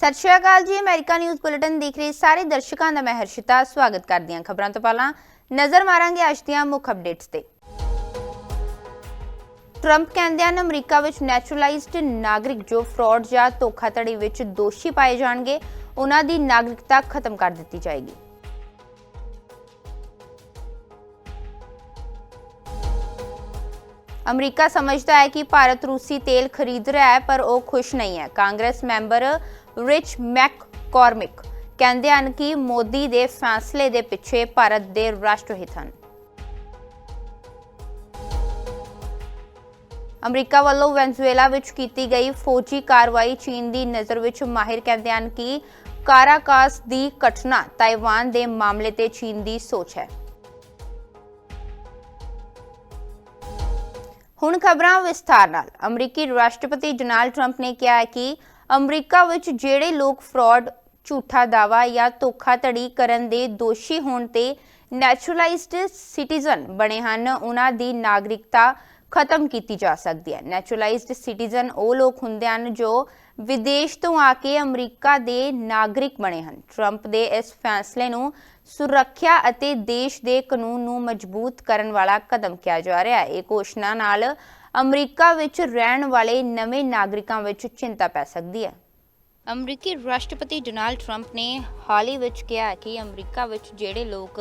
ਸਤਿ ਸ਼੍ਰੀ ਅਕਾਲ ਜੀ, America news bulletin ਦੇਖ ਰਹੇ ਸਾਰੇ ਦਰਸ਼ਕਾਂ ਦਾ ਮੈਂ ਹਰਸ਼ਿਤਾ, ਸਵਾਗਤ ਕਰਦੀ ਹਾਂ ਖਬਰਾਂ ਤੋਂ ਪਹਿਲਾਂ। ਨਜ਼ਰ ਮਾਰਾਂਗੇ ਅੱਜ ਦੀਆਂ ਮੁੱਖ ਅਪਡੇਟਸ ਤੇ। ਟਰੰਪ ਕਹਿੰਦੇ ਹਨ, ਅਮਰੀਕਾ ਵਿੱਚ ਨੈਚੁਰਲਾਈਜ਼ਡ ਨਾਗਰਿਕ ਜੋ ਫਰਾਡ ਜਾਂ ਧੋਖਾਧੜੀ ਵਿੱਚ ਦੋਸ਼ੀ ਪਾਏ ਜਾਣਗੇ, ਉਹਨਾਂ ਦੀ ਨਾਗਰਿਕਤਾ ਖਤਮ ਕਰ ਦਿੱਤੀ ਜਾਏਗੀ। ਅਮਰੀਕਾ ਸਮਝਦਾ ਹੈ ਕਿ ਭਾਰਤ ਰੂਸੀ ਤੇਲ ਖਰੀਦ ਰਿਹਾ ਹੈ, ਪਰ ਉਹ ਖੁਸ਼ ਨਹੀਂ ਹੈ। Congress member Rich McCormick ਕਹਿੰਦੇ ਹਨ ਕਿ ਮੋਦੀ ਦੇ ਫੈਸਲੇ ਦੇ ਪਿੱਛੇ ਭਾਰਤ ਦੇ ਰਾਸ਼ਟਰ ਹਿੱਤ ਹਨ। ਅਮਰੀਕਾ ਵੱਲੋਂ ਵੈਨਜ਼ੂਏਲਾ ਵਿੱਚ ਕੀਤੀ ਗਈ ਫੌਜੀ ਕਾਰਵਾਈ ਚੀਨ ਦੀ ਨਜ਼ਰ ਵਿੱਚ ਮਾਹਿਰ ਕਹਿੰਦੇ ਹਨ ਕਿ ਕਾਰਾਕਾਸ ਦੀ ਘਟਨਾ ਤਾਈਵਾਨ ਦੇ ਮਾਮਲੇ ਤੇ ਚੀਨ ਦੀ ਸੋਚ ਹੈ। ਹੁਣ ਖਬਰਾਂ ਵਿਸਥਾਰ ਨਾਲ। ਅਮਰੀਕੀ ਰਾਸ਼ਟਰਪਤੀ ਡੋਨਾਲਡ ਟਰੰਪ ਨੇ ਕਿਹਾ ਹੈ ਕਿ ਅਮਰੀਕਾ ਵਿੱਚ ਜਿਹੜੇ ਲੋਕ ਫਰਾਡ, ਝੂਠਾ ਦਾਵਾ ਜਾਂ ਧੋਖਾਧੜੀ ਕਰਨ ਦੇ ਦੋਸ਼ੀ ਹੋਣ ਤੇ ਨੈਚੁਰਲਾਈਜ਼ਡ ਸਿਟੀਜ਼ਨ ਬਣੇ ਹਨ, ਉਹਨਾਂ ਦੀ ਨਾਗਰਿਕਤਾ ਖਤਮ ਕੀਤੀ ਜਾ ਸਕਦੀ ਹੈ। ਨੈਚੁਰਲਾਈਜ਼ਡ ਸਿਟੀਜ਼ਨ ਉਹ ਲੋਕ ਹੁੰਦੇ ਹਨ ਜੋ ਵਿਦੇਸ਼ ਤੋਂ ਆ ਕੇ ਅਮਰੀਕਾ ਦੇ ਨਾਗਰਿਕ ਬਣੇ ਹਨ। ਟਰੰਪ ਦੇ ਇਸ ਫੈਸਲੇ ਨੂੰ ਸੁਰੱਖਿਆ ਅਤੇ ਦੇਸ਼ ਦੇ ਕਾਨੂੰਨ ਨੂੰ ਮਜ਼ਬੂਤ ਕਰਨ ਵਾਲਾ ਕਦਮ ਕਿਹਾ ਜਾ ਰਿਹਾ ਹੈ। ਇਹ ਘੋਸ਼ਣਾ ਨਾਲ ਅਮਰੀਕਾ ਵਿੱਚ ਰਹਿਣ ਵਾਲੇ ਨਵੇਂ ਨਾਗਰਿਕਾਂ ਵਿੱਚ ਚਿੰਤਾ ਪੈ ਸਕਦੀ ਹੈ। ਅਮਰੀਕੀ ਰਾਸ਼ਟਰਪਤੀ ਡੋਨਾਲਡ ਟਰੰਪ ਨੇ ਹਾਲ ਹੀ ਵਿੱਚ ਕਿਹਾ ਕਿ ਅਮਰੀਕਾ ਵਿੱਚ ਜਿਹੜੇ ਲੋਕ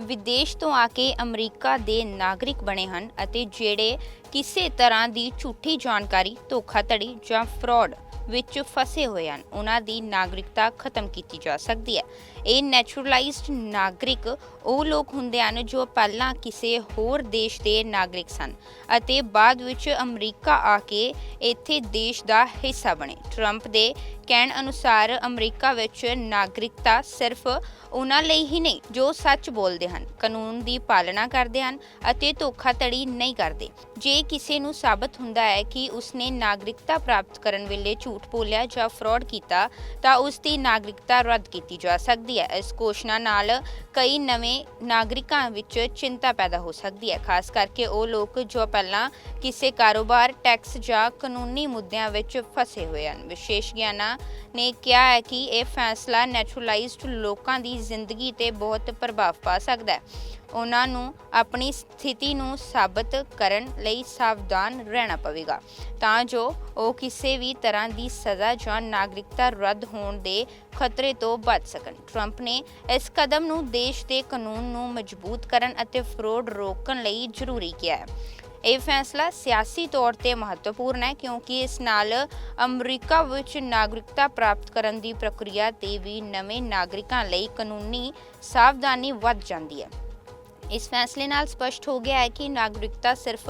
ਵਿਦੇਸ਼ ਤੋਂ ਆ ਕੇ ਅਮਰੀਕਾ ਦੇ ਨਾਗਰਿਕ ਬਣੇ ਹਨ ਅਤੇ ਜਿਹੜੇ ਕਿਸੇ ਤਰ੍ਹਾਂ ਦੀ ਝੂਠੀ ਜਾਣਕਾਰੀ, ਧੋਖਾਧੜੀ ਜਾਂ ਫਰਾਡ ਵਿੱਚ ਫਸੇ ਹੋਏ ਹਨ। ਉਹਨਾਂ ਦੀ ਨਾਗਰਿਕਤਾ ਖਤਮ ਕੀਤੀ ਜਾ ਸਕਦੀ ਹੈ। ਇਹ ਨੈਚੁਰਲਾਈਜ਼ਡ ਨਾਗਰਿਕ ਉਹ ਲੋਕ ਹੁੰਦੇ ਹਨ ਜੋ ਪਹਿਲਾਂ ਕਿਸੇ ਹੋਰ ਦੇਸ਼ ਦੇ ਨਾਗਰਿਕ ਸਨ ਅਤੇ ਬਾਅਦ ਵਿੱਚ ਅਮਰੀਕਾ ਆ ਕੇ ਇੱਥੇ ਦੇਸ਼ ਦਾ ਹਿੱਸਾ ਬਣੇ। ਟਰੰਪ ਦੇ ਕਹਿਣ ਅਨੁਸਾਰ ਅਮਰੀਕਾ ਵਿੱਚ ਨਾਗਰਿਕਤਾ ਸਿਰਫ ਉਹਨਾਂ ਲਈ ਹੀ ਨਹੀਂ, ਜੋ ਸੱਚ ਬੋਲਦੇ ਹਨ। ਕਾਨੂੰਨ ਦੀ ਪਾਲਣਾ ਕਰਦੇ ਹਨ ਅਤੇ ਧੋਖਾਧੜੀ ਨਹੀਂ ਕਰਦੇ। ਜੇ ਕਿਸੇ ਨੂੰ ਸਾਬਤ ਹੁੰਦਾ ਹੈ ਕਿ ਉਸਨੇ ਨਾਗਰਿਕਤਾ ਪ੍ਰਾਪਤ ਕਰਨ ਵੇਲੇ ਝੂਠ ਬੋਲਿਆ ਜਾਂ ਫਰਾਡ ਕੀਤਾ, ਤਾਂ ਉਸ ਦੀ ਨਾਗਰਿਕਤਾ ਰੱਦ ਕੀਤੀ ਜਾ ਸਕਦੀ ਹੈ। ਇਸ ਘੋਸ਼ਣਾ ਨਾਲ ਕਈ ਨਵੇਂ ਨਾਗਰਿਕਾਂ ਵਿੱਚ ਚਿੰਤਾ ਪੈਦਾ ਹੋ ਸਕਦੀ ਹੈ। ਖਾਸ ਕਰਕੇ ਉਹ ਲੋਕ ਜੋ ਪਹਿਲਾਂ ਕਿਸੇ ਕਾਰੋਬਾਰ, ਟੈਕਸ ਜਾਂ ਕਾਨੂੰਨੀ ਮੁੱਦਿਆਂ ਵਿੱਚ ਫਸੇ ਹੋਏ ਹਨ। ਵਿਸ਼ੇਸ਼ ਗਿਆਨਾਂ ਨੇ ਕਿਹਾ ਹੈ ਕਿ ਇਹ ਫੈਸਲਾ ਨੈਚੁਰਲਾਈਜ਼ਡ ਲੋਕਾਂ ਦੀ ਜ਼ਿੰਦਗੀ ਤੇ ਬਹੁਤ ਪ੍ਰਭਾਵ ਪਾ ਸਕਦਾ ਹੈ। ਉਹਨਾਂ ਨੂੰ ਆਪਣੀ ਸਥਿਤੀ ਨੂੰ ਸਾਬਤ ਕਰਨ ਲਈ ਸਾਵਧਾਨ ਰਹਿਣਾ ਪਵੇਗਾ। ਤਾਂ ਜੋ ਉਹ ਕਿਸੇ ਵੀ ਤਰ੍ਹਾਂ ਦੀ ਸਜ਼ਾ ਜਾਂ ਨਾਗਰਿਕਤਾ ਰੱਦ ਹੋਣ ਦੇ ਖਤਰੇ ਤੋਂ ਬਚ ਸਕਣ। ਟਰੰਪ ਨੇ ਇਸ ਕਦਮ ਨੂੰ ਦੇਸ਼ ਦੇ ਕਾਨੂੰਨ ਨੂੰ ਮਜ਼ਬੂਤ ਕਰਨ ਅਤੇ ਫਰੋਡ ਰੋਕਣ ਲਈ ਜ਼ਰੂਰੀ ਕਿਹਾ ਹੈ। ਇਹ ਫੈਸਲਾ ਸਿਆਸੀ ਤੌਰ ਤੇ ਮਹੱਤਵਪੂਰਨ ਹੈ ਕਿਉਂਕਿ ਇਸ ਨਾਲ ਅਮਰੀਕਾ ਵਿੱਚ ਨਾਗਰਿਕਤਾ ਪ੍ਰਾਪਤ ਕਰਨ ਦੀ ਪ੍ਰਕਿਰਿਆ ਤੇ ਵੀ ਨਵੇਂ ਨਾਗਰਿਕਾਂ ਲਈ ਕਾਨੂੰਨੀ ਸਾਵਧਾਨੀ ਵੱਧ ਜਾਂਦੀ ਹੈ। ਇਸ ਫੈਸਲੇ ਨਾਲ ਸਪਸ਼ਟ ਹੋ ਗਿਆ ਹੈ ਕਿ ਨਾਗਰਿਕਤਾ ਸਿਰਫ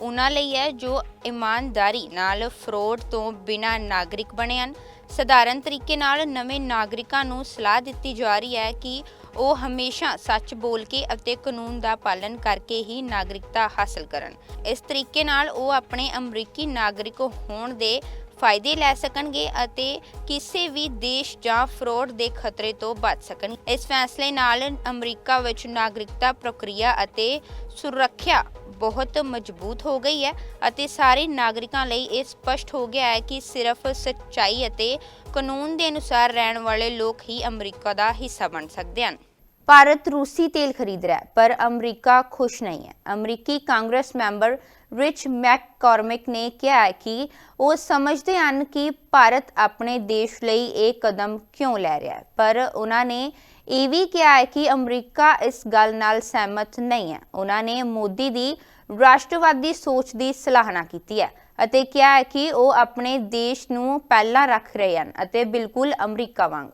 ਉਹਨਾਂ ਲਈ ਹੈ ਜੋ ਇਮਾਨਦਾਰੀ ਨਾਲ ਫਰੋਡ ਤੋਂ ਬਿਨਾਂ ਨਾਗਰਿਕ ਬਣੇ ਹਨ। ਸਧਾਰਨ ਤਰੀਕੇ ਨਾਲ ਨਵੇਂ ਨਾਗਰਿਕਾਂ ਨੂੰ ਸਲਾਹ ਦਿੱਤੀ ਜਾ ਰਹੀ ਹੈ ਕਿ ਉਹ ਹਮੇਸ਼ਾ ਸੱਚ ਬੋਲ ਕੇ ਅਤੇ ਕਾਨੂੰਨ ਦਾ ਪਾਲਣ ਕਰਕੇ ਹੀ ਨਾਗਰਿਕਤਾ ਹਾਸਲ ਕਰਨ। ਇਸ ਤਰੀਕੇ ਨਾਲ ਉਹ ਆਪਣੇ ਅਮਰੀਕੀ ਨਾਗਰਿਕ ਹੋਣ ਦੇ ਫਾਇਦੇ ਲੈ ਸਕਣਗੇ ਅਤੇ ਕਿਸੇ ਵੀ ਦੇਸ਼ ਜਾਂ ਫਰੋਡ ਦੇ ਖਤਰੇ ਤੋਂ ਬਚ ਸਕਣ ਇਸ ਫੈਸਲੇ ਨਾਲ ਅਮਰੀਕਾ ਵਿੱਚ ਨਾਗਰਿਕਤਾ ਪ੍ਰਕਿਰਿਆ ਅਤੇ ਸੁਰੱਖਿਆ ਬਹੁਤ ਮਜ਼ਬੂਤ ਹੋ ਗਈ ਹੈ ਅਤੇ ਸਾਰੇ ਨਾਗਰਿਕਾਂ ਲਈ ਇਹ ਸਪਸ਼ਟ ਹੋ ਗਿਆ ਹੈ ਕਿ ਸਿਰਫ ਸੱਚਾਈ ਅਤੇ ਕਾਨੂੰਨ ਦੇ ਅਨੁਸਾਰ ਰਹਿਣ ਵਾਲੇ ਲੋਕ ਹੀ ਅਮਰੀਕਾ ਦਾ ਹਿੱਸਾ ਬਣ ਸਕਦੇ ਹਨ। ਭਾਰਤ ਰੂਸੀ ਤੇਲ ਖਰੀਦ ਰਿਹਾ ਹੈ, ਪਰ ਅਮਰੀਕਾ ਖੁਸ਼ ਨਹੀਂ ਹੈ। ਅਮਰੀਕੀ Congress member Rich McCormick ਨੇ ਕਿਹਾ ਹੈ ਕਿ ਉਹ ਸਮਝਦੇ ਹਨ ਕਿ ਭਾਰਤ ਆਪਣੇ ਦੇਸ਼ ਲਈ ਇਹ ਕਦਮ ਕਿਉਂ ਲੈ ਰਿਹਾ ਹੈ, ਪਰ ਉਹਨਾਂ ਨੇ ਇਹ ਵੀ ਕਿਹਾ ਹੈ ਕਿ ਅਮਰੀਕਾ ਇਸ ਗੱਲ ਨਾਲ ਸਹਿਮਤ ਨਹੀਂ ਹੈ। ਉਹਨਾਂ ਨੇ ਮੋਦੀ ਦੀ ਰਾਸ਼ਟਰਵਾਦੀ ਸੋਚ ਦੀ ਸਲਾਹਨਾ ਕੀਤੀ ਹੈ। ਅਤੇ ਕਿਹਾ ਹੈ ਕਿ ਉਹ ਆਪਣੇ ਦੇਸ਼ ਨੂੰ ਪਹਿਲਾਂ ਰੱਖ ਰਹੇ ਹਨ ਅਤੇ ਬਿਲਕੁਲ ਅਮਰੀਕਾ ਵਾਂਗ।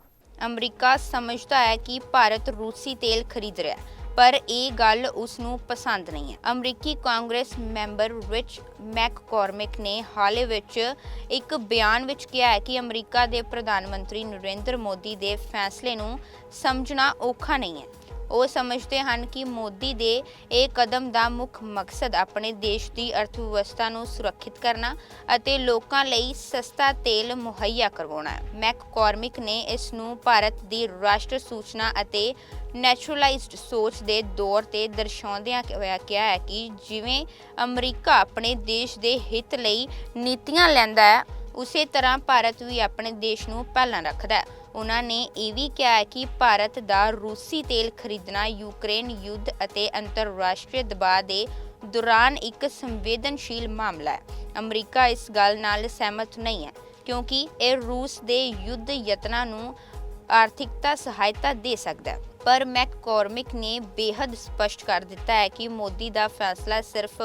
ਅਮਰੀਕਾ ਸਮਝਦਾ ਹੈ ਕਿ ਭਾਰਤ ਰੂਸੀ ਤੇਲ ਖਰੀਦ ਰਿਹਾ ਪਰ ਇਹ ਗੱਲ ਉਸ ਨੂੰ ਪਸੰਦ ਨਹੀਂ ਹੈ। ਅਮਰੀਕੀ ਕਾਂਗਰਸ ਮੈਂਬਰ ਰਿਚ ਮੈਕਕੌਰਮਿਕ ਨੇ ਹਾਲੇ ਵਿੱਚ ਇੱਕ ਬਿਆਨ ਵਿੱਚ ਕਿਹਾ ਹੈ ਕਿ ਅਮਰੀਕਾ ਦੇ ਪ੍ਰਧਾਨ ਮੰਤਰੀ ਨਰਿੰਦਰ ਮੋਦੀ ਦੇ ਫੈਸਲੇ ਨੂੰ ਸਮਝਣਾ ਔਖਾ ਨਹੀਂ ਹੈ। ਉਹ ਸਮਝਦੇ ਹਨ ਕਿ ਮੋਦੀ ਦੇ ਇਹ ਕਦਮ ਦਾ ਮੁੱਖ ਮਕਸਦ ਆਪਣੇ ਦੇਸ਼ ਦੀ ਅਰਥ ਵਿਵਸਥਾ ਨੂੰ ਸੁਰੱਖਿਅਤ ਕਰਨਾ ਅਤੇ ਲੋਕਾਂ ਲਈ ਸਸਤਾ ਤੇਲ ਮੁਹੱਈਆ ਕਰਵਾਉਣਾ। ਹੈ ਮੈਕਕੌਰਮਿਕ ਨੇ ਇਸ ਨੂੰ ਭਾਰਤ ਦੀ ਰਾਸ਼ਟਰ ਸੂਚਨਾ ਅਤੇ ਨੈਚੁਰਲਾਈਜ਼ਡ ਸੋਚ ਦੇ ਦੌਰ ਤੇ ਦਰਸਾਉਂਦਿਆਂ ਕਿਹਾ ਹੈ ਕਿ ਜਿਵੇਂ ਅਮਰੀਕਾ ਆਪਣੇ ਦੇਸ਼ ਦੇ ਹਿੱਤ ਲਈ ਨੀਤੀਆਂ ਲੈਂਦਾ ਹੈ, ਉਸੇ ਤਰ੍ਹਾਂ ਭਾਰਤ ਵੀ ਆਪਣੇ ਦੇਸ਼ ਨੂੰ ਪਹਿਲਾਂ ਰੱਖਦਾ ਹੈ। ਉਹਨਾਂ ਨੇ ਇਹ ਵੀ ਕਿਹਾ ਹੈ ਕਿ ਭਾਰਤ ਦਾ ਰੂਸੀ ਤੇਲ ਖਰੀਦਣਾ ਯੂਕਰੇਨ ਯੁੱਧ ਅਤੇ ਅੰਤਰਰਾਸ਼ਟਰੀ ਦਬਾਅ ਦੇ ਦੌਰਾਨ ਇੱਕ ਸੰਵੇਦਨਸ਼ੀਲ ਮਾਮਲਾ ਹੈ। ਅਮਰੀਕਾ ਇਸ ਗੱਲ ਨਾਲ ਸਹਿਮਤ ਨਹੀਂ ਹੈ ਕਿਉਂਕਿ ਇਹ ਰੂਸ ਦੇ ਯੁੱਧ ਯਤਨਾਂ ਨੂੰ ਆਰਥਿਕਤਾ ਸਹਾਇਤਾ ਦੇ ਸਕਦਾ ਹੈ। ਪਰ ਮੈਕਕੋਰਮਿਕ ਨੇ ਬੇहद ਸਪਸ਼ਟ ਕਰ ਦਿੱਤਾ ਹੈ ਕਿ ਮੋਦੀ ਦਾ ਫੈਸਲਾ ਸਿਰਫ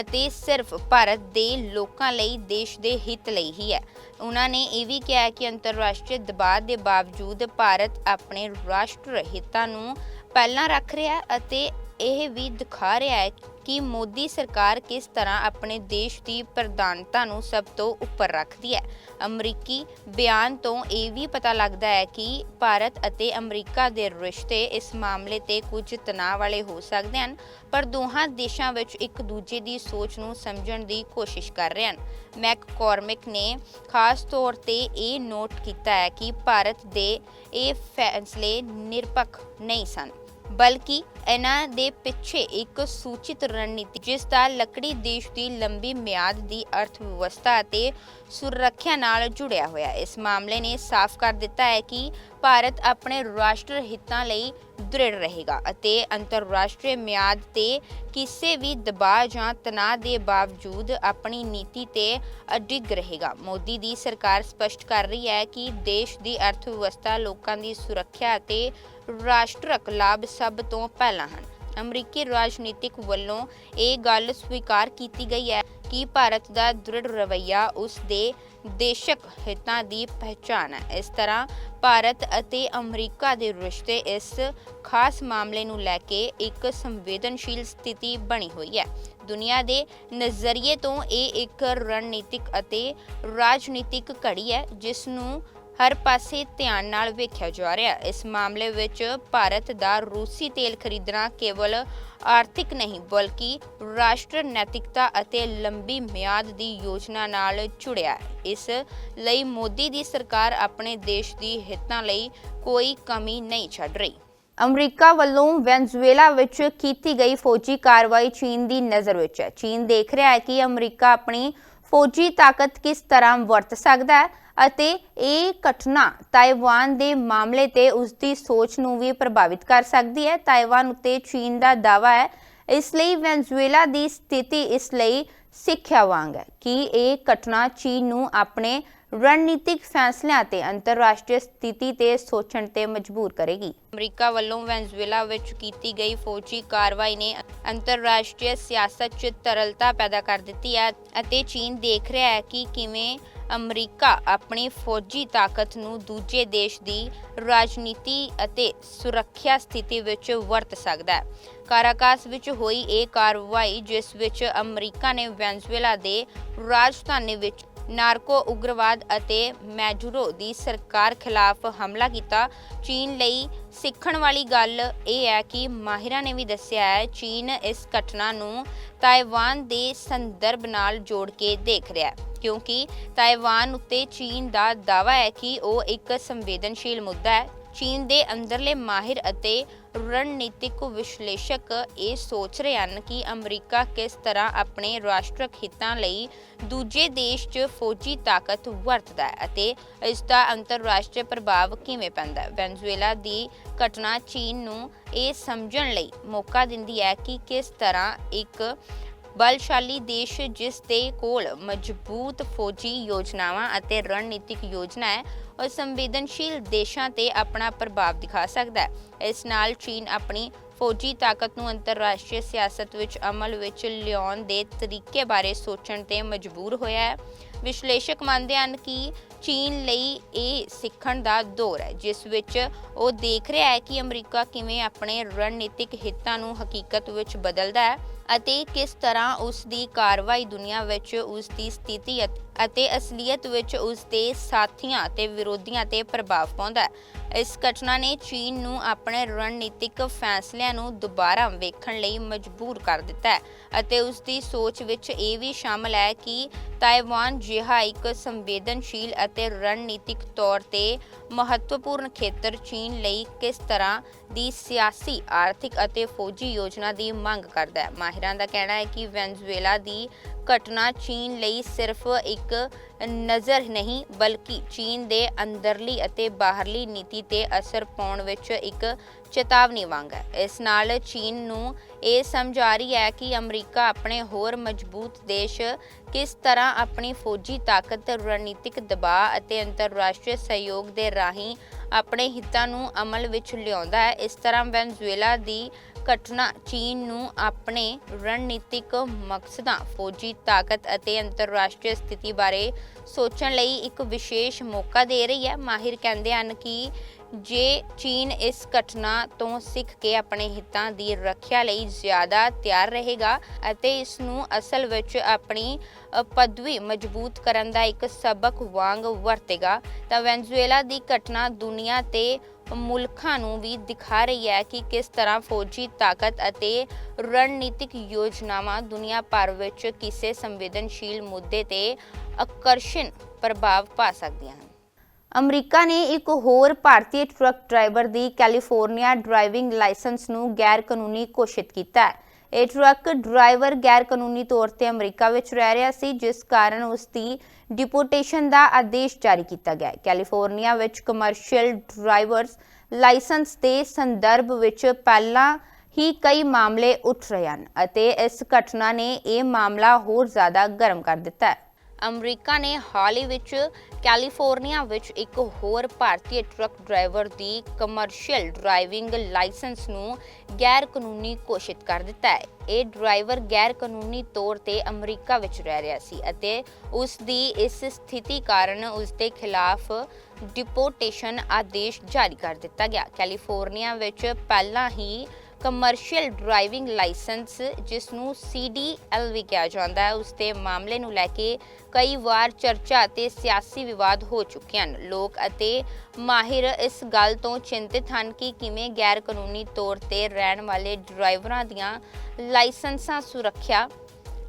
ਅਤੇ ਸਿਰਫ ਭਾਰਤ ਦੇ ਲੋਕਾਂ ਲਈ ਦੇਸ਼ ਦੇ ਹਿੱਤ ਲਈ ਹੀ ਹੈ। ਉਹਨਾਂ ਨੇ ਇਹ ਵੀ ਕਿਹਾ ਕਿ ਅੰਤਰਰਾਸ਼ਟਰੀ ਦਬਾਅ ਦੇ ਬਾਵਜੂਦ ਭਾਰਤ ਆਪਣੇ ਰਾਸ਼ਟਰ ਹਿੱਤਾਂ ਨੂੰ ਪਹਿਲਾਂ ਰੱਖ ਰਿਹਾ ਅਤੇ ਇਹ ਵੀ ਦਿਖਾ ਰਿਹਾ ਹੈ ਕਿ ਮੋਦੀ ਸਰਕਾਰ ਕਿਸ ਤਰ੍ਹਾਂ ਆਪਣੇ ਦੇਸ਼ ਦੀ ਪ੍ਰਧਾਨਤਾ ਨੂੰ ਸਭ ਤੋਂ ਉੱਪਰ ਰੱਖਦੀ ਹੈ। ਅਮਰੀਕੀ ਬਿਆਨ ਤੋਂ ਇਹ ਵੀ ਪਤਾ ਲੱਗਦਾ ਹੈ ਕਿ ਭਾਰਤ ਅਤੇ ਅਮਰੀਕਾ ਦੇ ਰਿਸ਼ਤੇ ਇਸ ਮਾਮਲੇ ਤੇ ਕੁਝ ਤਣਾਅ ਵਾਲੇ ਹੋ ਸਕਦੇ ਹਨ, ਪਰ ਦੋਹਾਂ ਦੇਸ਼ਾਂ ਵਿੱਚ ਇੱਕ ਦੂਜੇ ਦੀ ਸੋਚ ਨੂੰ ਸਮਝਣ ਦੀ ਕੋਸ਼ਿਸ਼ ਕਰ ਰਹੇ ਹਨ। ਮੈਕਕੋਰਮਿਕ ਨੇ ਖਾਸ ਤੌਰ ਤੇ ਇਹ ਨੋਟ ਕੀਤਾ ਹੈ ਕਿ ਭਾਰਤ ਦੇ ਇਹ ਫੈਸਲੇ ਨਿਰਪੱਖ ਨਹੀਂ ਸਨ। ਬਲਕਿ ਇਹਨਾਂ ਦੇ ਪਿੱਛੇ ਇੱਕ ਸੂਚਿਤ ਰਣਨੀਤੀ, ਜਿਸ ਦਾ ਲੱਕੜੀ ਦੇਸ਼ ਦੀ ਲੰਬੀ ਮਿਆਦ ਦੀ ਅਰਥ ਵਿਵਸਥਾ ਅਤੇ ਸੁਰੱਖਿਆ ਨਾਲ ਜੁੜਿਆ ਹੋਇਆ। ਇਸ ਮਾਮਲੇ ਨੇ ਸਾਫ਼ ਕਰ ਦਿੱਤਾ ਹੈ ਕਿ ਭਾਰਤ ਆਪਣੇ ਰਾਸ਼ਟਰ ਹਿੱਤਾਂ ਲਈ ਦ੍ਰਿੜ ਰਹੇਗਾ ਅਤੇ ਅੰਤਰਰਾਸ਼ਟਰੀ ਮਿਆਦ ਤੇ ਕਿਸੇ ਵੀ ਦਬਾਅ ਜਾਂ ਤਣਾਅ ਦੇ ਬਾਵਜੂਦ ਆਪਣੀ ਨੀਤੀ ਤੇ ਅਡਿੱਗ ਰਹੇਗਾ। ਮੋਦੀ ਦੀ ਸਰਕਾਰ ਸਪਸ਼ਟ ਕਰ ਰਹੀ ਹੈ ਕਿ ਦੇਸ਼ ਦੀ ਅਰਥ ਵਿਵਸਥਾ ਲੋਕਾਂ ਦੀ ਸੁਰੱਖਿਆ ਅਤੇ ਰਾਸ਼ਟਰਕ ਲਾਭ ਸਭ ਤੋਂ ਪਹਿਲਾਂ ਹਨ। ਅਮਰੀਕੀ ਰਾਜਨੀਤਿਕ ਵੱਲੋਂ ਇਹ ਗੱਲ ਸਵੀਕਾਰ ਕੀਤੀ ਗਈ ਹੈ। ਕਿ ਭਾਰਤ ਦਾ ਦ੍ਰਿੜ ਰਵੱਈਆ ਉਸ ਦੇ ਦੇਸ਼ਕ ਹਿੱਤਾਂ ਦੀ ਪਹਿਚਾਣ ਹੈ। ਇਸ ਤਰ੍ਹਾਂ ਭਾਰਤ ਅਤੇ ਅਮਰੀਕਾ ਦੇ ਰਿਸ਼ਤੇ ਇਸ ਖਾਸ ਮਾਮਲੇ ਨੂੰ ਲੈ ਕੇ ਇੱਕ ਸੰਵੇਦਨਸ਼ੀਲ ਸਥਿਤੀ ਬਣੀ ਹੋਈ ਹੈ। ਦੁਨੀਆ ਦੇ ਨਜ਼ਰੀਏ ਤੋਂ ਇਹ ਇੱਕ ਰਣਨੀਤਿਕ ਅਤੇ ਰਾਜਨੀਤਿਕ ਘੜੀ ਹੈ, ਜਿਸ ਨੂੰ ਹਰ ਪਾਸੇ ਧਿਆਨ ਨਾਲ ਵੇਖਿਆ ਜਾ ਰਿਹਾ ਹੈ। ਇਸ ਮਾਮਲੇ ਵਿੱਚ ਭਾਰਤ ਦਾ ਰੂਸੀ ਤੇਲ ਖਰੀਦਣਾ ਕੇਵਲ ਆਰਥਿਕ ਨਹੀਂ, ਬਲਕਿ ਰਾਸ਼ਟਰ ਨੈਤਿਕਤਾ ਅਤੇ ਲੰਬੀ ਮਿਆਦ ਦੀ ਯੋਜਨਾ ਨਾਲ ਜੁੜਿਆ ਹੈ। ਇਸ ਲਈ ਮੋਦੀ ਦੀ ਸਰਕਾਰ ਆਪਣੇ ਦੇਸ਼ ਦੀ ਹਿੱਤਾਂ ਲਈ ਕੋਈ ਕਮੀ ਨਹੀਂ ਛੱਡ ਰਹੀ। ਅਮਰੀਕਾ ਵੱਲੋਂ ਵੈਨਜ਼ੂਏਲਾ ਵਿੱਚ ਕੀਤੀ ਗਈ ਫੌਜੀ ਕਾਰਵਾਈ ਚੀਨ ਦੀ ਨਜ਼ਰ ਵਿੱਚ ਹੈ। ਚੀਨ ਦੇਖ ਰਿਹਾ ਹੈ ਕਿ ਅਮਰੀਕਾ ਆਪਣੀ ਫੌਜੀ ਤਾਕਤ ਕਿਸ ਤਰ੍ਹਾਂ ਵਰਤ ਸਕਦਾ ਹੈ ਅਤੇ ਇਹ ਘਟਨਾ ਤਾਇਵਾਨ ਦੇ ਮਾਮਲੇ ਤੇ ਉਸ ਦੀ ਸੋਚ ਨੂੰ ਵੀ ਪ੍ਰਭਾਵਿਤ ਕਰ ਸਕਦੀ ਹੈ। ਤਾਇਵਾਨ ਉੱਤੇ ਚੀਨ ਦਾ ਦਾਅਵਾ ਹੈ। ਇਸ ਲਈ ਵੈਨਜ਼ੂਏਲਾ ਦੀ ਸਥਿਤੀ ਇਸ ਲਈ ਸਿੱਖਿਆ ਵਾਂਗ ਹੈ ਕਿ ਇਹ ਘਟਨਾ ਚੀਨ ਨੂੰ ਆਪਣੇ ਰਣਨੀਤਿਕ ਫੈਸਲਿਆਂ ਤੇ ਅੰਤਰਰਾਸ਼ਟਰੀ ਸਥਿਤੀ ਤੇ ਸੋਚਣ ਤੇ ਮਜਬੂਰ ਕਰੇਗੀ। ਅਮਰੀਕਾ ਵੱਲੋਂ ਵੈਨਜ਼ੂਏਲਾ ਵਿੱਚ ਕੀਤੀ ਗਈ ਫੌਜੀ ਕਾਰਵਾਈ ਨੇ ਅੰਤਰਰਾਸ਼ਟਰੀ ਸਿਆਸਤ 'ਚ ਤਰਲਤਾ ਪੈਦਾ ਕਰ ਦਿੱਤੀ ਹੈ ਅਤੇ ਚੀਨ ਦੇਖ ਰਿਹਾ ਹੈ ਕਿ ਕਿਵੇਂ ਅਮਰੀਕਾ ਆਪਣੀ ਫੌਜੀ ਤਾਕਤ ਨੂੰ ਦੂਜੇ ਦੇਸ਼ ਦੀ ਰਾਜਨੀਤੀ ਅਤੇ ਸੁਰੱਖਿਆ ਸਥਿਤੀ ਵਿੱਚ ਵਰਤ ਸਕਦਾ ਹੈ। ਕਾਰਾਕਾਸ ਵਿੱਚ ਹੋਈ ਇਹ ਕਾਰਵਾਈ, ਜਿਸ ਵਿੱਚ ਅਮਰੀਕਾ ਨੇ ਵੈਨਜ਼ੂਏਲਾ ਦੇ ਰਾਜਧਾਨੀ ਵਿੱਚ ਨਾਰਕੋ ਉਗਰਵਾਦ ਅਤੇ ਮੈਜੂਰੋ ਦੀ ਸਰਕਾਰ ਖਿਲਾਫ ਹਮਲਾ ਕੀਤਾ। ਚੀਨ ਲਈ ਸਿੱਖਣ ਵਾਲੀ ਗੱਲ ਇਹ ਹੈ ਕਿ ਮਾਹਿਰਾਂ ਨੇ ਵੀ ਦੱਸਿਆ ਹੈ, ਚੀਨ ਇਸ ਘਟਨਾ ਨੂੰ ਤਾਇਵਾਨ ਦੇ ਸੰਦਰਭ ਨਾਲ ਜੋੜ ਕੇ ਦੇਖ ਰਿਹਾ ਹੈ। ਕਿਉਂਕਿ ਤਾਇਵਾਨ ਉੱਤੇ ਚੀਨ ਦਾ ਦਾਅਵਾ ਹੈ ਕਿ ਉਹ ਇੱਕ ਸੰਵੇਦਨਸ਼ੀਲ ਮੁੱਦਾ ਹੈ। ਚੀਨ ਦੇ ਅੰਦਰਲੇ ਮਾਹਿਰ ਅਤੇ ਰਣਨੀਤਿਕ ਵਿਸ਼ਲੇਸ਼ਕ ਇਹ ਸੋਚ ਰਹੇ ਹਨ ਕਿ ਅਮਰੀਕਾ ਕਿਸ ਤਰ੍ਹਾਂ ਆਪਣੇ ਰਾਸ਼ਟਰਕ ਹਿੱਤਾਂ ਲਈ ਦੂਜੇ ਦੇਸ਼ 'ਚ ਫੌਜੀ ਤਾਕਤ ਵਰਤਦਾ ਹੈ ਅਤੇ ਇਸ ਦਾ ਅੰਤਰਰਾਸ਼ਟਰੀ ਪ੍ਰਭਾਵ ਕਿਵੇਂ ਪੈਂਦਾ ਹੈ। ਵੈਨਜ਼ੂਏਲਾ ਦੀ ਘਟਨਾ ਚੀਨ ਨੂੰ ਇਹ ਸਮਝਣ ਲਈ ਮੌਕਾ ਦਿੰਦੀ ਹੈ ਕਿ ਕਿਸ ਤਰ੍ਹਾਂ ਇੱਕ ਬਲਸ਼ਾਲੀ ਦੇਸ਼, ਜਿਸ ਦੇ ਕੋਲ ਮਜ਼ਬੂਤ ਫੌਜੀ ਯੋਜਨਾਵਾਂ ਅਤੇ ਰਣਨੀਤਿਕ ਯੋਜਨਾ ਹੈ, ਉਹ ਸੰਵੇਦਨਸ਼ੀਲ ਦੇਸ਼ਾਂ ਤੇ ਆਪਣਾ ਪ੍ਰਭਾਵ ਦਿਖਾ ਸਕਦਾ ਹੈ। ਇਸ ਨਾਲ ਚੀਨ ਆਪਣੀ ਫੌਜੀ ਤਾਕਤ ਨੂੰ ਅੰਤਰਰਾਸ਼ਟਰੀ ਸਿਆਸਤ ਵਿੱਚ ਅਮਲ ਵਿੱਚ ਲਿਆਉਣ ਦੇ ਤਰੀਕੇ ਬਾਰੇ ਸੋਚਣ ਤੇ ਮਜਬੂਰ ਹੋਇਆ ਹੈ। ਵਿਸ਼ਲੇਸ਼ਕ ਮੰਨਦੇ ਹਨ ਕਿ ਚੀਨ ਲਈ ਇਹ ਸਿੱਖਣ ਦਾ ਦੌਰ ਹੈ, ਜਿਸ ਵਿੱਚ ਉਹ ਦੇਖ ਰਿਹਾ ਹੈ ਕਿ ਅਮਰੀਕਾ ਕਿਵੇਂ ਆਪਣੇ ਰਣਨੀਤਿਕ ਹਿੱਤਾਂ ਨੂੰ ਹਕੀਕਤ ਵਿੱਚ ਬਦਲਦਾ ਹੈ। ਅਤੇ ਕਿਸ ਤਰ੍ਹਾਂ ਉਸ ਦੀ ਕਾਰਵਾਈ ਦੁਨੀਆ ਵਿੱਚ ਉਸ ਦੀ ਸਥਿਤੀ ਅਤੇ- ਅਸਲੀਅਤ ਵਿੱਚ ਉਸ ਦੇ ਸਾਥੀਆਂ ਤੇ ਵਿਰੋਧੀਆਂ ਤੇ ਪ੍ਰਭਾਵ ਪਾਉਂਦਾ ਹੈ। ਇਸ ਘਟਨਾ ਨੇ ਚੀਨ ਨੂੰ ਆਪਣੇ ਰਣਨੀਤਿਕ ਫੈਸਲਿਆਂ ਨੂੰ ਦੁਬਾਰਾ ਵੇਖਣ ਲਈ ਮਜਬੂਰ ਕਰ ਦਿੱਤਾ ਹੈ ਅਤੇ ਉਸ ਦੀ ਸੋਚ ਵਿੱਚ ਇਹ ਵੀ ਸ਼ਾਮਲ ਹੈ ਕਿ ਤਾਇਵਾਨ ਜਿਹਾ ਇੱਕ ਸੰਵੇਦਨਸ਼ੀਲ ਅਤੇ ਰਣਨੀਤਿਕ ਤੌਰ ਤੇ ਮਹੱਤਵਪੂਰਨ ਖੇਤਰ ਚੀਨ ਲਈ ਕਿਸ ਤਰ੍ਹਾਂ ਦੀ ਸਿਆਸੀ, ਆਰਥਿਕ ਅਤੇ ਫੌਜੀ ਯੋਜਨਾ ਦੀ ਮੰਗ ਕਰਦਾ ਹੈ। ਮਾਹਿਰਾਂ ਦਾ ਕਹਿਣਾ ਹੈ ਕਿ ਵੈਨਜ਼ੂਏਲਾ ਦੀ ਘਟਨਾ ਚੀਨ ਲਈ ਸਿਰਫ ਇੱਕ ਨਜ਼ਰ ਨਹੀਂ, ਬਲਕਿ ਚੀਨ ਦੇ ਅੰਦਰਲੀ ਅਤੇ ਬਾਹਰਲੀ ਨੀਤੀ ਤੇ ਅਸਰ ਪਾਉਣ ਵਿੱਚ ਇੱਕ ਚੇਤਾਵਨੀ ਵਾਂਗ ਹੈ। ਇਸ ਨਾਲ ਚੀਨ ਨੂੰ ਇਹ ਸਮਝ ਰਹੀ ਹੈ ਕਿ ਅਮਰੀਕਾ ਆਪਣੇ ਹੋਰ ਮਜ਼ਬੂਤ ਦੇਸ਼ ਕਿਸ ਤਰ੍ਹਾਂ ਆਪਣੀ ਫੌਜੀ ਤਾਕਤ, ਰਣਨੀਤਿਕ ਦਬਾਅ ਅਤੇ ਅੰਤਰਰਾਸ਼ਟਰੀ ਸਹਿਯੋਗ ਦੇ ਰਾਹੀਂ ਆਪਣੇ ਹਿੱਤਾਂ ਨੂੰ ਅਮਲ ਵਿੱਚ ਲਿਆਉਂਦਾ ਹੈ। ਇਸ ਤਰ੍ਹਾਂ ਵੈਨਜ਼ੂਏਲਾ ਦੀ ਘਟਨਾ ਚੀਨ ਨੂੰ ਆਪਣੇ ਰਣਨੀਤਿਕ ਮਕਸਦਾਂ, ਫੌਜੀ ਤਾਕਤ ਅਤੇ ਅੰਤਰਰਾਸ਼ਟਰੀ ਸਥਿਤੀ ਬਾਰੇ ਸੋਚਣ ਲਈ ਇੱਕ ਵਿਸ਼ੇਸ਼ ਮੌਕਾ ਦੇ ਰਹੀ ਹੈ। ਮਾਹਿਰ ਕਹਿੰਦੇ ਹਨ ਕਿ ਜੇ ਚੀਨ ਇਸ ਘਟਨਾ ਤੋਂ ਸਿੱਖ ਕੇ ਆਪਣੇ ਹਿੱਤਾਂ ਦੀ ਰੱਖਿਆ ਲਈ ਜ਼ਿਆਦਾ ਤਿਆਰ ਰਹੇਗਾ ਅਤੇ ਇਸ ਨੂੰ ਅਸਲ ਵਿੱਚ ਆਪਣੀ ਪਦਵੀ ਮਜ਼ਬੂਤ ਕਰਨ ਦਾ ਇੱਕ ਸਬਕ ਵਾਂਗ ਵਰਤੇਗਾ, ਤਾਂ ਵੈਨਜ਼ੂਏਲਾ ਦੀ ਘਟਨਾ ਦੁਨੀਆ ਤੇ ਮੁਲਕਾਂ ਨੂੰ ਵੀ ਦਿਖਾ ਰਹੀ ਹੈ ਕਿ ਕਿਸ ਤਰ੍ਹਾਂ ਫੌਜੀ ਤਾਕਤ ਅਤੇ ਰਣਨੀਤਿਕ ਯੋਜਨਾਵਾਂ ਦੁਨੀਆ ਭਰ ਵਿੱਚ ਕਿਸੇ ਸੰਵੇਦਨਸ਼ੀਲ ਮੁੱਦੇ ਤੇ ਆਕਰਸ਼ਣ ਪ੍ਰਭਾਵ ਪਾ ਸਕਦੀਆਂ ਹਨ। ਅਮਰੀਕਾ ਨੇ ਇੱਕ ਹੋਰ ਭਾਰਤੀ ਟਰੱਕ ਡਰਾਈਵਰ ਦੀ ਕੈਲੀਫੋਰਨੀਆ ਡਰਾਈਵਿੰਗ ਲਾਇਸੈਂਸ ਨੂੰ ਗੈਰ ਕਾਨੂੰਨੀ ਘੋਸ਼ਿਤ ਕੀਤਾ ਹੈ। ਇਹ ਟਰੱਕ ਡਰਾਈਵਰ ਗੈਰ ਕਾਨੂੰਨੀ ਤੌਰ ਤੇ ਅਮਰੀਕਾ ਵਿੱਚ ਰਹਿ ਰਿਹਾ ਸੀ, ਜਿਸ ਕਾਰਨ ਉਸ ਦੀ ਡਿਪੋਰਟੇਸ਼ਨ ਦਾ ਆਦੇਸ਼ ਜਾਰੀ ਕੀਤਾ ਗਿਆ ਕੈਲੀਫੋਰਨੀਆ ਵਿੱਚ ਕਮਰਸ਼ੀਅਲ ਡਰਾਈਵਰਸ ਲਾਇਸੈਂਸ ਦੇ ਸੰਦਰਭ ਵਿੱਚ ਪਹਿਲਾਂ ਹੀ ਕਈ ਮਾਮਲੇ ਉੱਠ ਰਹੇ ਹਨ ਅਤੇ ਇਸ ਘਟਨਾ ਨੇ ਇਹ ਮਾਮਲਾ ਹੋਰ ਜ਼ਿਆਦਾ ਗਰਮ ਕਰ ਦਿੱਤਾ ਹੈ। ਅਮਰੀਕਾ ਨੇ ਹਾਲ ਹੀ ਵਿੱਚ ਕੈਲੀਫੋਰਨੀਆ ਵਿੱਚ ਇੱਕ ਹੋਰ ਭਾਰਤੀ ਟਰੱਕ ਡਰਾਈਵਰ ਦੀ ਕਮਰਸ਼ੀਅਲ ਡਰਾਈਵਿੰਗ ਲਾਇਸੈਂਸ ਨੂੰ ਗੈਰ ਕਾਨੂੰਨੀ ਘੋਸ਼ਿਤ ਕਰ ਦਿੱਤਾ ਹੈ। ਇਹ ਡਰਾਈਵਰ ਗੈਰ ਕਾਨੂੰਨੀ ਤੌਰ ਤੇ ਅਮਰੀਕਾ ਵਿੱਚ ਰਹਿ ਰਿਹਾ ਸੀ ਅਤੇ ਉਸ ਦੀ ਇਸ ਸਥਿਤੀ ਕਾਰਨ ਉਸ ਦੇ ਖਿਲਾਫ ਡਿਪੋਰਟੇਸ਼ਨ ਆਦੇਸ਼ ਜਾਰੀ ਕਰ ਦਿੱਤਾ ਗਿਆ। ਕੈਲੀਫੋਰਨੀਆ ਵਿੱਚ ਪਹਿਲਾਂ ਹੀ ਕਮਰਸ਼ੀਅਲ ਡਰਾਈਵਿੰਗ ਲਾਇਸੈਂਸ ਜਿਸ ਨੂੰ CDL ਵੀ ਕਿਹਾ ਜਾਂਦਾ ਹੈ। ਉਸ ਦੇ ਮਾਮਲੇ ਨੂੰ ਲੈ ਕੇ ਕਈ ਵਾਰ ਚਰਚਾ ਅਤੇ ਸਿਆਸੀ ਵਿਵਾਦ ਹੋ ਚੁੱਕੇ ਹਨ। ਲੋਕ ਅਤੇ ਮਾਹਿਰ ਇਸ ਗੱਲ ਤੋਂ ਚਿੰਤਿਤ ਹਨ ਕਿ ਕਿਵੇਂ ਗੈਰ ਕਾਨੂੰਨੀ ਤੌਰ ਤੇ ਰਹਿਣ ਵਾਲੇ ਡਰਾਈਵਰਾਂ ਦੀਆਂ ਲਾਇਸੈਂਸਾਂ ਸੁਰੱਖਿਆ,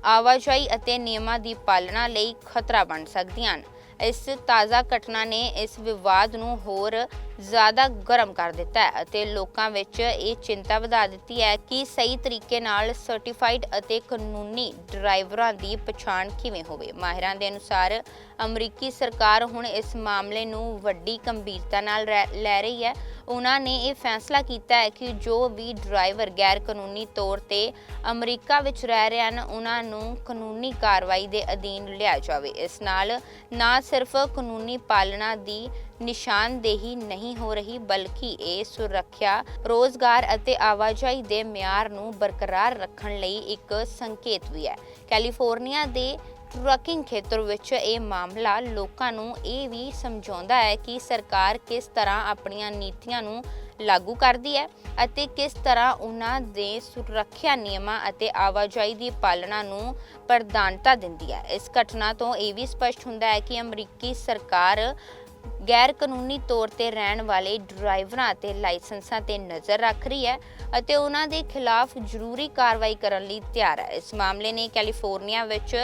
ਆਵਾਜਾਈ ਅਤੇ ਨਿਯਮਾਂ ਦੀ ਪਾਲਣਾ ਲਈ ਖਤਰਾ ਬਣ ਸਕਦੀਆਂ ਹਨ। ਇਸ ਤਾਜ਼ਾ ਘਟਨਾ ਨੇ ਇਸ ਵਿਵਾਦ ਨੂੰ ਹੋਰ ਜ਼ਿਆਦਾ ਗਰਮ ਕਰ ਦਿੱਤਾ ਹੈ ਅਤੇ ਲੋਕਾਂ ਵਿੱਚ ਇਹ ਚਿੰਤਾ ਵਧਾ ਦਿੱਤੀ ਹੈ ਕਿ ਸਹੀ ਤਰੀਕੇ ਨਾਲ ਸਰਟੀਫਾਈਡ ਅਤੇ ਕਾਨੂੰਨੀ ਡਰਾਈਵਰਾਂ ਦੀ ਪਛਾਣ ਕਿਵੇਂ ਹੋਵੇ। ਮਾਹਿਰਾਂ ਦੇ ਅਨੁਸਾਰ ਅਮਰੀਕੀ ਸਰਕਾਰ ਹੁਣ ਇਸ ਮਾਮਲੇ ਨੂੰ ਵੱਡੀ ਗੰਭੀਰਤਾ ਨਾਲ ਰਹਿ- ਲੈ ਰਹੀ ਹੈ। ਉਹਨਾਂ ਨੇ ਇਹ ਫੈਸਲਾ ਕੀਤਾ ਹੈ ਕਿ ਜੋ ਵੀ ਡਰਾਈਵਰ ਗੈਰ ਕਾਨੂੰਨੀ ਤੌਰ ਤੇ ਅਮਰੀਕਾ ਵਿੱਚ ਰਹਿ ਰਹੇ ਹਨ, ਉਹਨਾਂ ਨੂੰ ਕਾਨੂੰਨੀ ਕਾਰਵਾਈ ਦੇ ਅਧੀਨ ਲਿਆ ਜਾਵੇ। ਇਸ ਨਾਲ ਨਾ ਸਿਰਫ ਕਾਨੂੰਨੀ ਪਾਲਣਾ ਦੀ ਨਿਸ਼ਾਨਦੇਹੀ ਨਹੀਂ ਹੋ ਰਹੀ, ਬਲਕਿ ਇਹ ਸੁਰੱਖਿਆ, ਰੋਜ਼ਗਾਰ ਅਤੇ ਆਵਾਜਾਈ ਦੇ ਮਿਆਰ ਨੂੰ ਬਰਕਰਾਰ ਰੱਖਣ ਲਈ ਇੱਕ ਸੰਕੇਤ ਵੀ ਹੈ। ਕੈਲੀਫੋਰਨੀਆ ਦੇ ਟਰੱਕਿੰਗ ਖੇਤਰ ਵਿੱਚ ਇਹ ਮਾਮਲਾ ਲੋਕਾਂ ਨੂੰ ਇਹ ਵੀ ਸਮਝਾਉਂਦਾ ਹੈ ਕਿ ਸਰਕਾਰ ਕਿਸ ਤਰ੍ਹਾਂ ਆਪਣੀਆਂ ਨੀਤੀਆਂ ਨੂੰ ਲਾਗੂ ਕਰਦੀ ਹੈ ਅਤੇ ਕਿਸ ਤਰ੍ਹਾਂ ਉਹਨਾਂ ਦੇ ਸੁਰੱਖਿਆ ਨਿਯਮਾਂ ਅਤੇ ਆਵਾਜਾਈ ਦੀ ਪਾਲਣਾ ਨੂੰ ਪ੍ਰਧਾਨਤਾ ਦਿੰਦੀ ਹੈ। ਇਸ ਘਟਨਾ ਤੋਂ ਇਹ ਵੀ ਸਪਸ਼ਟ ਹੁੰਦਾ ਹੈ ਕਿ ਅਮਰੀਕੀ ਸਰਕਾਰ ਗੈਰ ਕਾਨੂੰਨੀ ਤੌਰ ਤੇ ਰਹਿਣ ਵਾਲੇ ਡਰਾਈਵਰਾਂ ਅਤੇ ਲਾਇਸੈਂਸਾਂ ਤੇ ਨਜ਼ਰ ਰੱਖ ਰਹੀ ਹੈ ਅਤੇ ਉਹਨਾਂ ਦੇ ਖਿਲਾਫ ਜ਼ਰੂਰੀ ਕਾਰਵਾਈ ਕਰਨ ਲਈ ਤਿਆਰ ਹੈ। ਇਸ ਮਾਮਲੇ ਨੇ ਕੈਲੀਫੋਰਨੀਆ ਵਿੱਚ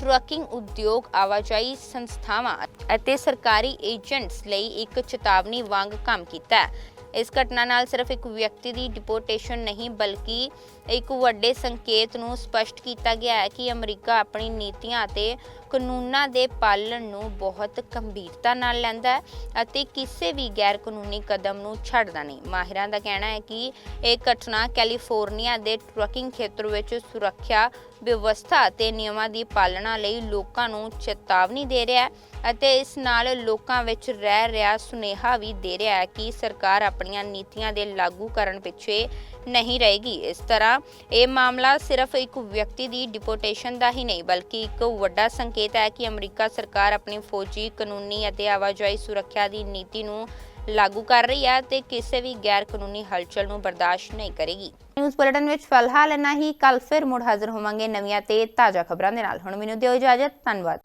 ਟਰੱਕਿੰਗ ਉਦਯੋਗ ਆਵਾਜਾਈ ਸੰਸਥਾਵਾਂ ਅਤੇ ਸਰਕਾਰੀ ਏਜੰਟਸ ਲਈ ਇੱਕ ਚੇਤਾਵਨੀ ਵਾਂਗ ਕੰਮ ਕੀਤਾ ਹੈ। ਇਸ ਘਟਨਾ ਨਾਲ ਸਿਰਫ ਇੱਕ ਵਿਅਕਤੀ ਦੀ ਡਿਪੋਰਟੇਸ਼ਨ ਨਹੀਂ, ਬਲਕਿ ਇੱਕ ਵੱਡੇ ਸੰਕੇਤ ਨੂੰ ਸਪਸ਼ਟ ਕੀਤਾ ਗਿਆ ਹੈ ਕਿ ਅਮਰੀਕਾ ਆਪਣੀ ਨੀਤੀਆਂ ਅਤੇ ਕਾਨੂੰਨਾਂ ਦੇ ਪਾਲਣ ਨੂੰ ਬਹੁਤ ਗੰਭੀਰਤਾ ਨਾਲ ਲੈਂਦਾ ਹੈ ਅਤੇ ਕਿਸੇ ਵੀ ਗੈਰ ਕਾਨੂੰਨੀ ਕਦਮ ਨੂੰ ਛੱਡਦਾ ਨਹੀਂ। ਮਾਹਿਰਾਂ ਦਾ ਕਹਿਣਾ ਹੈ ਕਿ ਇਹ ਘਟਨਾ ਕੈਲੀਫੋਰਨੀਆ ਦੇ ਟਰੱਕਿੰਗ ਖੇਤਰ ਵਿੱਚ ਸੁਰੱਖਿਆ ਵਿਵਸਥਾ ਅਤੇ ਨਿਯਮਾਂ ਦੀ ਪਾਲਣਾ ਲਈ ਲੋਕਾਂ ਨੂੰ ਚੇਤਾਵਨੀ ਦੇ ਰਿਹਾ ਹੈ। ਅਤੇ ਇਸ ਨਾਲ ਲੋਕਾਂ ਵਿੱਚ ਰਹਿ ਰਿਹਾ ਸੁਨੇਹਾ ਵੀ ਦੇ ਰਿਹਾ ਹੈ ਕਿ ਸਰਕਾਰ ਆਪਣੀਆਂ ਨੀਤੀਆਂ ਦੇ ਲਾਗੂ ਕਰਨ ਪਿੱਛੇ ਨਹੀਂ ਰਹੇਗੀ। ਇਸ ਤਰ੍ਹਾਂ ਇਹ ਮਾਮਲਾ ਸਿਰਫ ਇੱਕ ਵਿਅਕਤੀ ਦੀ ਡਿਪੋਰਟੇਸ਼ਨ ਦਾ ਹੀ ਨਹੀਂ, ਬਲਕਿ ਇੱਕ ਵੱਡਾ ਸੰਕੇਤ ਹੈ ਕਿ ਅਮਰੀਕਾ ਸਰਕਾਰ ਆਪਣੀ ਫੌਜੀ, ਕਾਨੂੰਨੀ ਅਤੇ ਆਵਾਜਾਈ ਸੁਰੱਖਿਆ ਦੀ ਨੀਤੀ ਨੂੰ ਲਾਗੂ ਕਰ ਰਹੀ ਹੈ ਤੇ ਕਿਸੇ ਵੀ ਗੈਰ ਕਾਨੂੰਨੀ ਹਲਚਲ ਨੂੰ ਬਰਦਾਸ਼ਤ ਨਹੀਂ ਕਰੇਗੀ। ਨਿਊਜ਼ ਬੁਲੇਟਿਨ ਵਿੱਚ ਫਿਲਹਾਲ ਇੰਨਾ ਹੀ। ਕੱਲ ਫਿਰ ਮੁੜ ਹਾਜ਼ਰ ਹੋਵਾਂਗੇ ਨਵੀਆਂ ਤੇ ਤਾਜ਼ਾ ਖਬਰਾਂ ਦੇ ਨਾਲ। ਹੁਣ ਮੈਨੂੰ ਦਿਓ ਇਜਾਜ਼ਤ। ਧੰਨਵਾਦ।